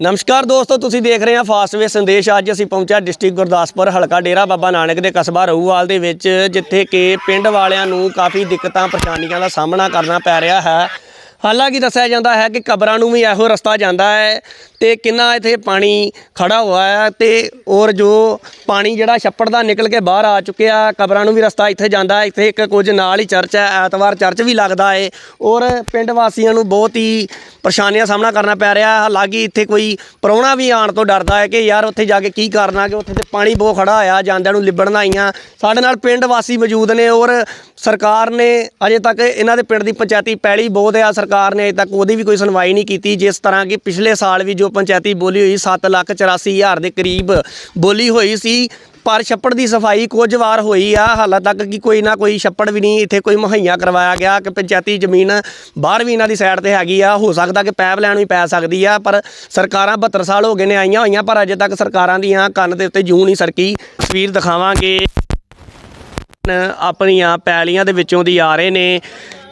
ਨਮਸਕਾਰ ਦੋਸਤੋ, ਤੁਸੀਂ ਦੇਖ ਰਹੇ ਹੋ ਫਾਸਟਵੇ ਸੰਦੇਸ਼। ਅੱਜ ਅਸੀਂ ਪਹੁੰਚਿਆ ਡਿਸਟ੍ਰਿਕਟ ਗੁਰਦਾਸਪੁਰ, ਹਲਕਾ ਡੇਰਾ ਬਾਬਾ ਨਾਨਕ ਦੇ ਕਸਬਾ ਰਹੂਵਾਲ ਦੇ ਵਿੱਚ, ਜਿੱਥੇ ਕਿ ਪਿੰਡ ਵਾਲਿਆਂ ਨੂੰ ਕਾਫੀ ਦਿੱਕਤਾਂ, ਪਰੇਸ਼ਾਨੀਆਂ ਦਾ ਸਾਹਮਣਾ ਕਰਨਾ ਪੈ ਰਿਹਾ ਹੈ। ਹਾਲਾਂਕਿ ਦੱਸਿਆ ਜਾਂਦਾ ਹੈ ਕਿ ਕਬਰਾਂ ਨੂੰ ਵੀ ਇਹੋ ਰਸਤਾ ਜਾਂਦਾ ਹੈ। ਤੇ ਕਿੰਨਾ ਇੱਥੇ ਪਾਣੀ ਖੜਾ ਹੋਇਆ ਹੈ ਤੇ ਔਰ ਜੋ ਪਾਣੀ ਜਿਹੜਾ ਛੱਪੜ ਦਾ ਨਿਕਲ ਕੇ ਬਾਹਰ ਆ ਚੁੱਕਿਆ, ਕਬਰਾਂ ਨੂੰ ਵੀ ਰਸਤਾ ਇੱਥੇ ਜਾਂਦਾ ਇੱਥੇ ਇੱਕ ਕੁਝ ਨਾਲ ਹੀ ਚਰਚ ਹੈ, ਐਤਵਾਰ ਚਰਚ ਵੀ ਲੱਗਦਾ ਹੈ ਔਰ ਪਿੰਡ ਵਾਸੀਆਂ ਨੂੰ ਬਹੁਤ ਹੀ ਪਰੇਸ਼ਾਨੀਆਂ ਦਾ ਸਾਹਮਣਾ ਕਰਨਾ ਪੈ ਰਿਹਾ। ਹੈ ਹਾਲਾਂਕਿ ਇੱਥੇ ਕੋਈ ਪ੍ਰਾਹੁਣਾ ਵੀ ਆਉਣ ਤੋਂ ਡਰਦਾ ਹੈ ਕਿ ਯਾਰ ਉੱਥੇ ਜਾ ਕੇ ਕੀ ਕਰਨਾ ਕਿ ਉੱਥੇ ਤੇ ਪਾਣੀ ਬਹੁਤ ਖੜਾ ਹੋਇਆ, ਜਾਂਦਿਆਂ ਨੂੰ ਲਿਬੜਨ ਆਈਆਂ ਸਾਡੇ ਨਾਲ ਪਿੰਡ ਵਾਸੀ ਮੌਜੂਦ ਨੇ ਔਰ ਸਰਕਾਰ ਨੇ ਅਜੇ ਤੱਕ ਇਹਨਾਂ ਦੇ ਪਿੰਡ ਦੀ ਪੰਚਾਇਤੀ ਪੈਲੀ ਬਹੁਤ ਆ। ਸਰਕਾਰ ਨੇ ਅਜੇ ਤੱਕ ਉਹਦੀ ਵੀ ਕੋਈ ਸੁਣਵਾਈ ਨਹੀਂ ਕੀਤੀ। ਜਿਸ ਤਰ੍ਹਾਂ ਕਿ ਪਿਛਲੇ ਸਾਲ ਵੀ ਜੋ ਪੰਚਾਇਤੀ ਬੋਲੀ ਹੋਈ 7 ਲੱਖ 84 ਹਜ਼ਾਰ ਦੇ ਕਰੀਬ ਬੋਲੀ ਹੋਈ ਸੀ, ਪਰ ਛੱਪੜ ਦੀ ਸਫ਼ਾਈ ਕੁਝ ਵਾਰ ਹੋਈ ਆ, ਹਾਲਾਂ ਤੱਕ ਕਿ ਕੋਈ ਨਾ ਕੋਈ ਛੱਪੜ ਵੀ ਨਹੀਂ ਇੱਥੇ ਕੋਈ ਮੁਹੱਈਆ ਕਰਵਾਇਆ ਗਿਆ, ਕਿ ਪੰਚਾਇਤੀ ਜ਼ਮੀਨ ਬਾਹਰ ਵੀ ਇਹਨਾਂ ਦੀ ਸਾਈਡ ਤੇ ਹੈਗੀ ਆ, ਹੋ ਸਕਦਾ ਕਿ ਪੈਪ ਲੈਣ ਵੀ ਪੈ ਸਕਦੀ ਆ, ਪਰ ਸਰਕਾਰਾਂ 72 ਸਾਲ ਹੋ ਗਏ ਨੇ ਆਈਆਂ ਹੋਈਆਂ, ਪਰ ਅਜੇ ਤੱਕ ਸਰਕਾਰਾਂ ਦੀਆਂ ਕੰਨ ਦੇ ਉੱਤੇ ਜੂੰ ਨਹੀਂ ਸਰਕੀ। ਤਸਵੀਰ ਦਿਖਾਵਾਂਗੇ। ਆਪਣੀਆਂ ਪੈਲੀਆਂ ਦੇ ਵਿੱਚੋਂ ਦੀ ਆ ਰਹੇ ਨੇ।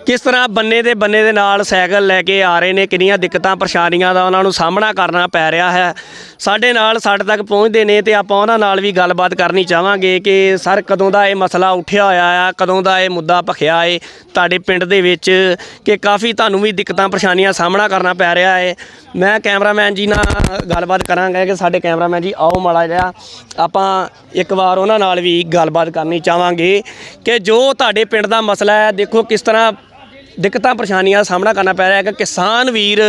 ਕਿਸ ਤਰ੍ਹਾਂ ਬੰਨੇ ਦੇ ਬੰਨੇ ਦੇ ਨਾਲ ਸਾਈਕਲ ਲੈ ਕੇ ਆ ਰਹੇ ਨੇ, ਕਿੰਨੀਆਂ ਦਿੱਕਤਾਂ, ਪਰੇਸ਼ਾਨੀਆਂ ਦਾ ਉਹਨਾਂ ਨੂੰ ਸਾਹਮਣਾ ਕਰਨਾ ਪੈ ਰਿਹਾ ਹੈ। ਸਾਡੇ ਨਾਲ ਸਾਡੇ ਤੱਕ ਪਹੁੰਚਦੇ ਨੇ ਤੇ ਆਪਾਂ ਉਹਨਾਂ ਨਾਲ ਵੀ ਗੱਲਬਾਤ ਕਰਨੀ ਚਾਹਾਂਗੇ ਕਿ ਸਰ ਕਦੋਂ ਦਾ ਇਹ ਮਸਲਾ ਉੱਠਿਆ ਹੋਇਆ ਆ, ਕਦੋਂ ਦਾ ਇਹ ਮੁੱਦਾ ਭਖਿਆ ਏ? ਤੁਹਾਡੇ ਪਿੰਡ ਦੇ ਵਿੱਚ ਕਿ ਕਾਫੀ ਤੁਹਾਨੂੰ ਵੀ ਦਿੱਕਤਾਂ, ਪਰੇਸ਼ਾਨੀਆਂ ਸਾਹਮਣਾ ਕਰਨਾ ਪੈ ਰਿਹਾ ਹੈ ਮੈਂ ਕੈਮਰਾਮੈਨ ਜੀ ਨਾਲ ਗੱਲਬਾਤ ਕਰਾਂਗਾ ਕਿ ਸਾਡੇ ਕੈਮਰਾਮੈਨ ਜੀ ਆਓ ਮਾੜਾ ਜਿਹਾ। ਆਪਾਂ ਇੱਕ ਵਾਰ ਉਹਨਾਂ ਨਾਲ ਵੀ ਗੱਲਬਾਤ ਕਰਨੀ ਚਾਹਾਂਗੇ ਕਿ ਜੋ ਤੁਹਾਡੇ ਪਿੰਡ ਦਾ ਮਸਲਾ ਹੈ, ਦੇਖੋ ਕਿਸ ਤਰ੍ਹਾਂ ਦਿੱਕਤਾਂ, ਪਰੇਸ਼ਾਨੀਆਂ ਦਾ ਸਾਹਮਣਾ ਕਰਨਾ ਪੈ ਰਿਹਾ ਹੈ ਕਿ ਕਿਸਾਨ ਵੀਰ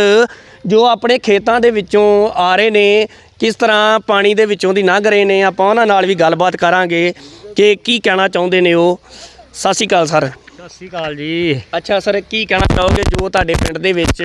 ਜੋ ਆਪਣੇ ਖੇਤਾਂ ਦੇ ਵਿੱਚੋਂ ਆ ਰਹੇ ਨੇ, ਕਿਸ ਤਰ੍ਹਾਂ ਪਾਣੀ ਦੇ ਵਿੱਚੋਂ ਦੀ ਲੰਘ ਰਹੇ ਨੇ, ਆਪਾਂ ਉਹਨਾਂ ਨਾਲ ਵੀ ਗੱਲਬਾਤ ਕਰਾਂਗੇ ਕਿ ਕੀ ਕਹਿਣਾ ਚਾਹੁੰਦੇ ਨੇ ਉਹ। ਸਤਿ ਸ਼੍ਰੀ ਅਕਾਲ ਸਰ। ਸਤਿ ਸ਼੍ਰੀ ਅਕਾਲ ਜੀ। ਅੱਛਾ ਸਰ ਕੀ ਕਹਿਣਾ ਚਾਹੋਗੇ? ਜੋ ਤੁਹਾਡੇ ਪਿੰਡ ਦੇ ਵਿੱਚ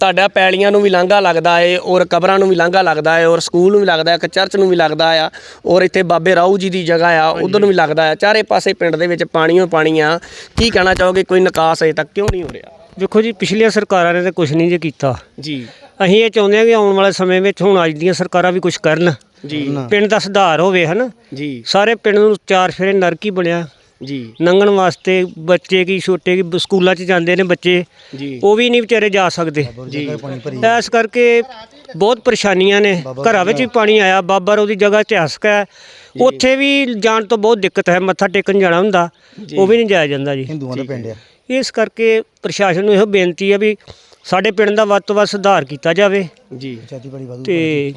ਤੁਹਾਡਾ ਪੈਲੀਆਂ ਨੂੰ ਵੀ ਲਾਂਘਾ ਲੱਗਦਾ ਏ ਔਰ ਕਬਰਾਂ ਨੂੰ ਵੀ ਲਾਂਘਾ ਲੱਗਦਾ ਏ ਔਰ ਸਕੂਲ ਨੂੰ ਵੀ ਲੱਗਦਾ ਇੱਕ ਚਰਚ ਨੂੰ ਵੀ ਲੱਗਦਾ ਆ ਔਰ ਇੱਥੇ ਬਾਬੇ ਰਾਊ ਜੀ ਦੀ ਜਗ੍ਹਾ ਆ ਉਧਰ ਨੂੰ ਵੀ ਲੱਗਦਾ ਆ। ਚਾਰੇ ਪਾਸੇ ਪਿੰਡ ਦੇ ਵਿੱਚ ਪਾਣੀਓ ਪਾਣੀ ਆ ਕੀ ਕਹਿਣਾ ਚਾਹੋਗੇ? ਕੋਈ ਨਿਕਾਸ ਅਜੇ ਤੱਕ ਕਿਉਂ ਨਹੀਂ ਹੋ ਰਿਹਾ? ਵੇਖੋ ਜੀ ਪਿਛਲੀਆਂ ਸਰਕਾਰਾਂ ਨੇ ਤਾਂ ਕੁਝ ਨਹੀਂ ਜੇ ਕੀਤਾ। ਜੀ। ਅਸੀਂ ਇਹ ਚਾਹੁੰਦੇ ਹਾਂ ਕਿ ਆਉਣ ਵਾਲੇ ਸਮੇਂ ਵਿੱਚ ਹੁਣ ਅੱਜ ਦੀਆਂ ਸਰਕਾਰਾਂ ਵੀ ਕੁਝ ਕਰਨ। ਜੀ। ਪਿੰਡ ਦਾ ਸੁਧਾਰ ਹੋਵੇ ਹਨ? ਜੀ। ਸਾਰੇ ਪਿੰਡ ਨੂੰ ਚਾਰ ਫੇਰੇ ਨਰਕ ਹੀ ਬਣਿਆ। ਜੀ। ਲੰਘਣ ਵਾਸਤੇ ਬੱਚੇ ਕੀ ਛੋਟੇ ਕੀ ਸਕੂਲਾਂ 'ਚ ਜਾਂਦੇ ਨੇ ਬੱਚੇ ਜੀ। ਉਹ ਵੀ ਨਹੀਂ ਵਿਚਾਰੇ ਜਾ ਸਕਦੇ। ਜੀ ਇਸ ਕਰਕੇ ਬਹੁਤ ਪਰੇਸ਼ਾਨੀਆਂ ਨੇ। ਘਰਾਂ ਵਿੱਚ ਵੀ ਪਾਣੀ ਆਇਆ ਬਾਬਾ ਰੋ ਦੀ ਜਗ੍ਹਾ ਇਤਿਹਾਸਕ ਹੈ। ਉੱਥੇ ਵੀ ਜਾਣ ਤੋਂ ਬਹੁਤ ਦਿੱਕਤ ਹੈ ਮੱਥਾ ਟੇਕਣ ਜਾਣਾ ਹੁੰਦਾ ਉਹ ਵੀ ਨਹੀਂ ਜਾਇਆ ਜਾਂਦਾ ਜੀ। ਹਿੰਦੂਆਂ ਦਾ ਪਿੰਡ ਆ। ਇਸ ਕਰਕੇ ਪ੍ਰਸ਼ਾਸਨ ਨੂੰ ਇਹੋ ਬੇਨਤੀ ਹੈ ਵੀ ਸਾਡੇ ਪਿੰਡ ਦਾ ਵੱਧ ਤੋਂ ਵੱਧ ਸੁਧਾਰ ਕੀਤਾ ਜਾਵੇ ਜੀ। ਚਾਚੀ ਬੜੀ ਵਾਧੂ ਤੇ